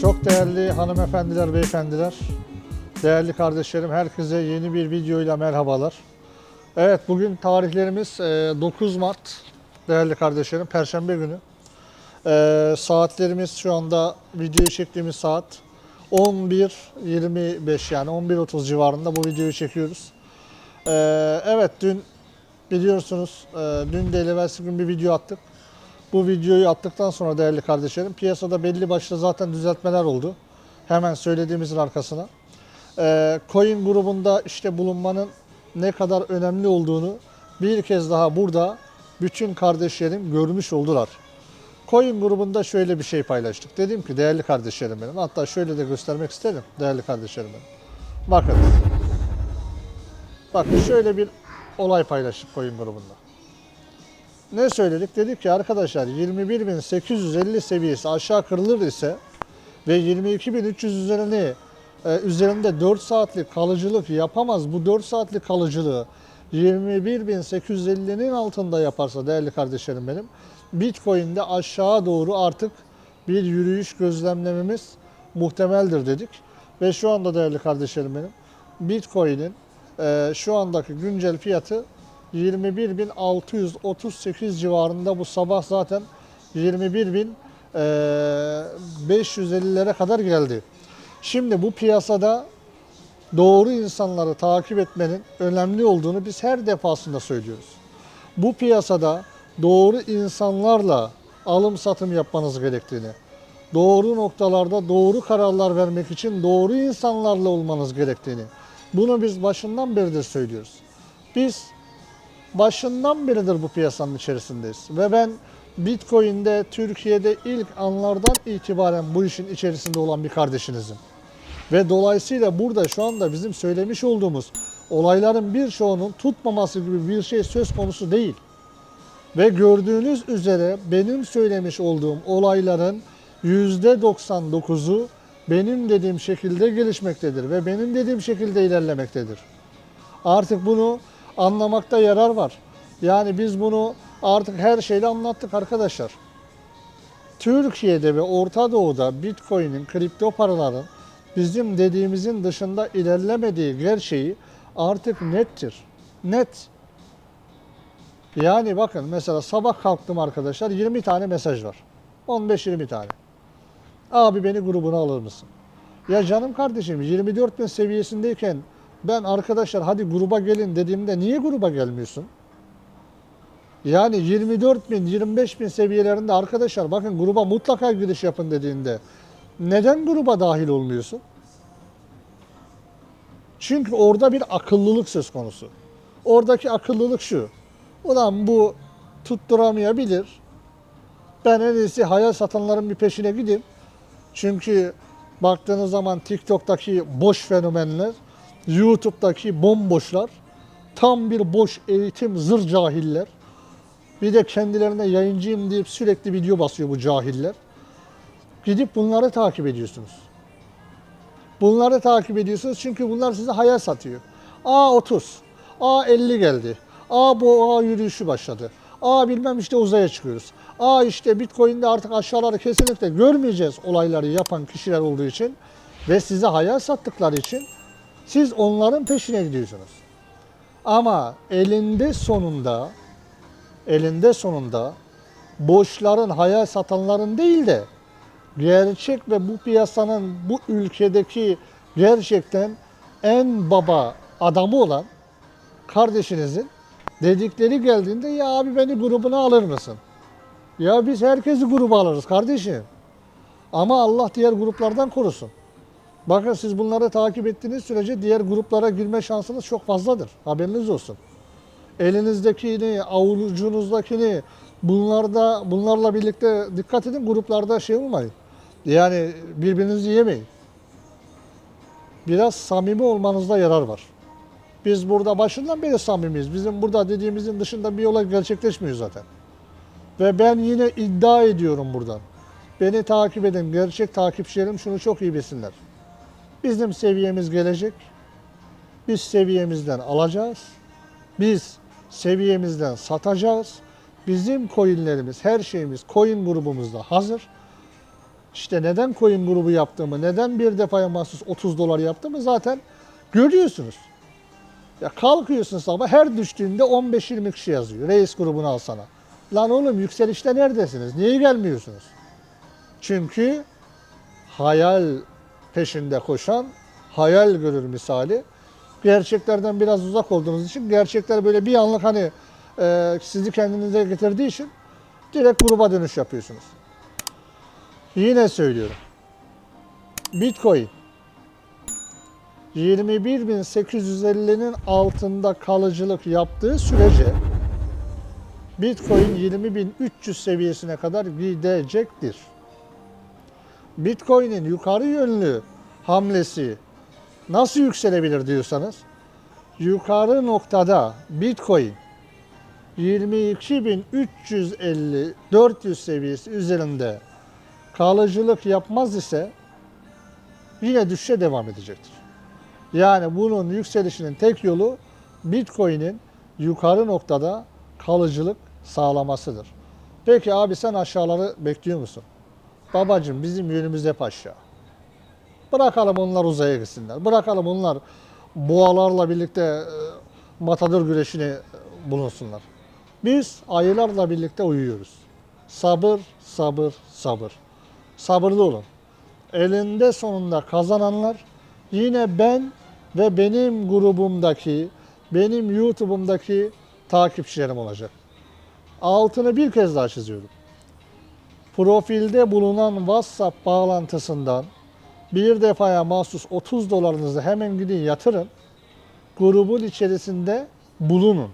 Çok değerli hanımefendiler, beyefendiler, değerli kardeşlerim, herkese yeni bir videoyla merhabalar. Evet, bugün tarihlerimiz e, 9 Mart, değerli kardeşlerim, Perşembe günü. E, Saatlerimiz şu anda videoyu çektiğimiz saat 11.25 yani 11.30 civarında bu videoyu çekiyoruz. E, Evet, dün biliyorsunuz, e, dün de evvelsi gün bir video attık. Bu videoyu attıktan sonra değerli kardeşlerim piyasada belli başlı zaten düzeltmeler oldu. Hemen söylediğimizin arkasına. Ee, coin grubunda işte bulunmanın ne kadar önemli olduğunu bir kez daha burada bütün kardeşlerim görmüş oldular. Coin grubunda şöyle bir şey paylaştık. Dedim ki değerli kardeşlerim benim hatta şöyle de göstermek isterim değerli kardeşlerim benim. Bakın. Bakın şöyle bir olay paylaştık coin grubunda. Ne söyledik? Dedik ki arkadaşlar 21.850 seviyesi aşağı kırılır ise ve 22.300 üzerine e, üzerinde 4 saatlik kalıcılık yapamaz. Bu 4 saatlik kalıcılığı 21.850'nin altında yaparsa değerli kardeşlerim benim Bitcoin'de aşağı doğru artık bir yürüyüş gözlemlememiz muhtemeldir dedik. Ve şu anda değerli kardeşlerim benim Bitcoin'in e, şu andaki güncel fiyatı 21.638 civarında bu sabah zaten 21.550'lere kadar geldi. Şimdi bu piyasada doğru insanları takip etmenin önemli olduğunu biz her defasında söylüyoruz. Bu piyasada doğru insanlarla alım satım yapmanız gerektiğini, doğru noktalarda doğru kararlar vermek için doğru insanlarla olmanız gerektiğini, bunu biz başından beridir söylüyoruz. Biz başından beridir bu piyasanın içerisindeyiz. Ve ben Bitcoin'de Türkiye'de ilk anlardan itibaren bu işin içerisinde olan bir kardeşinizim. Ve dolayısıyla burada şu anda bizim söylemiş olduğumuz olayların birçoğunun tutmaması gibi bir şey söz konusu değil. Ve gördüğünüz üzere benim söylemiş olduğum olayların %99'u benim dediğim şekilde gelişmektedir ve benim dediğim şekilde ilerlemektedir. Artık bunu anlamakta yarar var. Yani biz bunu artık her şeyle anlattık arkadaşlar. Türkiye'de ve Orta Doğu'da Bitcoin'in, kripto paraların bizim dediğimizin dışında ilerlemediği gerçeği artık nettir. Net. Yani bakın mesela sabah kalktım arkadaşlar 20 tane mesaj var. 15-20 tane. Abi beni grubuna alır mısın? Ya canım kardeşim 24 bin seviyesindeyken ben arkadaşlar hadi gruba gelin dediğimde niye gruba gelmiyorsun? Yani 24 bin, 25 bin seviyelerinde arkadaşlar bakın gruba mutlaka giriş yapın dediğinde neden gruba dahil olmuyorsun? Çünkü orada bir akıllılık söz konusu. Oradaki akıllılık şu. Ulan bu tutturamayabilir. Ben en iyisi hayal satanların bir peşine gideyim. Çünkü baktığınız zaman TikTok'taki boş fenomenler, YouTube'daki bomboşlar, tam bir boş eğitim zır cahiller. Bir de kendilerine yayıncıyım deyip sürekli video basıyor bu cahiller. Gidip bunları takip ediyorsunuz. Bunları takip ediyorsunuz çünkü bunlar size hayal satıyor. A 30, A 50 geldi. A bu A yürüyüşü başladı. A bilmem işte uzaya çıkıyoruz. A işte Bitcoin'de artık aşağıları kesinlikle görmeyeceğiz olayları yapan kişiler olduğu için ve size hayal sattıkları için siz onların peşine gidiyorsunuz. Ama elinde sonunda elinde sonunda boşların hayal satanların değil de gerçek ve bu piyasanın bu ülkedeki gerçekten en baba adamı olan kardeşinizin dedikleri geldiğinde ya abi beni grubuna alır mısın? Ya biz herkesi gruba alırız kardeşim. Ama Allah diğer gruplardan korusun. Bakın siz bunları takip ettiğiniz sürece diğer gruplara girme şansınız çok fazladır. Haberiniz olsun. Elinizdekini, avucunuzdakini bunlarda bunlarla birlikte dikkat edin gruplarda şey olmayın. Yani birbirinizi yemeyin. Biraz samimi olmanızda yarar var. Biz burada başından beri samimiyiz. Bizim burada dediğimizin dışında bir olay gerçekleşmiyor zaten. Ve ben yine iddia ediyorum buradan. Beni takip edin, gerçek takipçilerim şunu çok iyi bilsinler. Bizim seviyemiz gelecek. Biz seviyemizden alacağız. Biz seviyemizden satacağız. Bizim coinlerimiz, her şeyimiz coin grubumuzda hazır. İşte neden coin grubu yaptığımı, neden bir defaya mahsus 30 dolar yaptığımı zaten görüyorsunuz. Ya kalkıyorsun sabah her düştüğünde 15-20 kişi yazıyor. Reis grubunu alsana. Lan oğlum yükselişte neredesiniz? Niye gelmiyorsunuz? Çünkü hayal peşinde koşan hayal görür misali. Gerçeklerden biraz uzak olduğunuz için gerçekler böyle bir anlık hani e, sizi kendinize getirdiği için direkt gruba dönüş yapıyorsunuz. Yine söylüyorum. Bitcoin 21.850'nin altında kalıcılık yaptığı sürece Bitcoin 20.300 seviyesine kadar gidecektir. Bitcoin'in yukarı yönlü hamlesi nasıl yükselebilir diyorsanız yukarı noktada Bitcoin 22.350-400 seviyesi üzerinde kalıcılık yapmaz ise yine düşüşe devam edecektir. Yani bunun yükselişinin tek yolu Bitcoin'in yukarı noktada kalıcılık sağlamasıdır. Peki abi sen aşağıları bekliyor musun? Babacım bizim yönümüz hep aşağı. Bırakalım onlar uzaya gitsinler. Bırakalım onlar boğalarla birlikte e, matador güreşini e, bulunsunlar. Biz ayılarla birlikte uyuyoruz. Sabır, sabır, sabır. Sabırlı olun. Elinde sonunda kazananlar yine ben ve benim grubumdaki, benim YouTube'umdaki takipçilerim olacak. Altını bir kez daha çiziyorum. Profilde bulunan WhatsApp bağlantısından bir defaya mahsus 30 dolarınızı hemen gidin yatırın. Grubun içerisinde bulunun.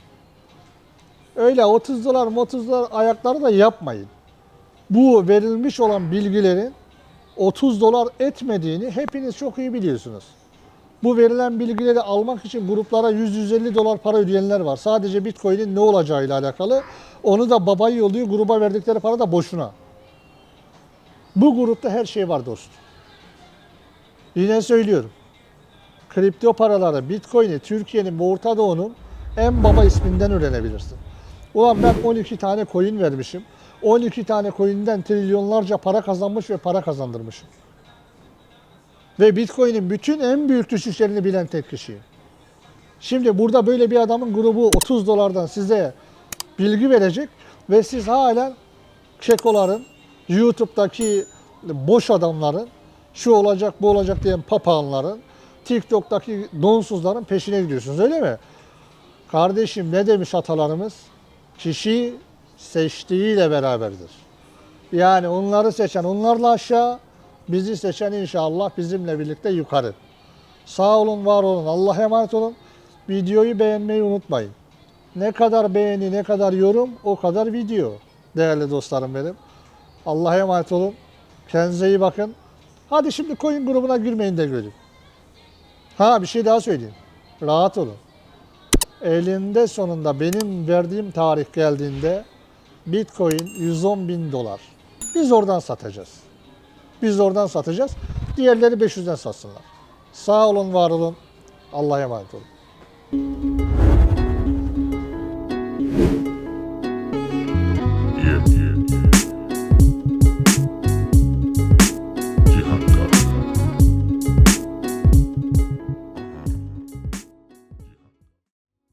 Öyle 30 dolar 30 dolar ayakları da yapmayın. Bu verilmiş olan bilgilerin 30 dolar etmediğini hepiniz çok iyi biliyorsunuz. Bu verilen bilgileri almak için gruplara 100-150 dolar para ödeyenler var. Sadece Bitcoin'in ne olacağıyla alakalı. Onu da babayı yolluyor, gruba verdikleri para da boşuna. Bu grupta her şey var dostum. Yine söylüyorum. Kripto paraları, Bitcoin'i Türkiye'nin ve Orta Doğu'nun en baba isminden öğrenebilirsin. Ulan ben 12 tane coin vermişim. 12 tane coin'den trilyonlarca para kazanmış ve para kazandırmışım. Ve Bitcoin'in bütün en büyük düşüşlerini bilen tek kişiyim. Şimdi burada böyle bir adamın grubu 30 dolardan size bilgi verecek ve siz hala kekoların, YouTube'daki boş adamların, şu olacak bu olacak diyen papağanların, TikTok'taki donsuzların peşine gidiyorsunuz öyle mi? Kardeşim ne demiş atalarımız? Kişi seçtiğiyle beraberdir. Yani onları seçen onlarla aşağı, bizi seçen inşallah bizimle birlikte yukarı. Sağ olun, var olun. Allah'a emanet olun. Videoyu beğenmeyi unutmayın. Ne kadar beğeni, ne kadar yorum, o kadar video. Değerli dostlarım benim. Allah'a emanet olun. Kendinize iyi bakın. Hadi şimdi coin grubuna girmeyin de göreyim. Ha bir şey daha söyleyeyim. Rahat olun. Elinde sonunda benim verdiğim tarih geldiğinde Bitcoin 110 bin dolar. Biz oradan satacağız. Biz oradan satacağız. Diğerleri 500'den satsınlar. Sağ olun, var olun. Allah'a emanet olun.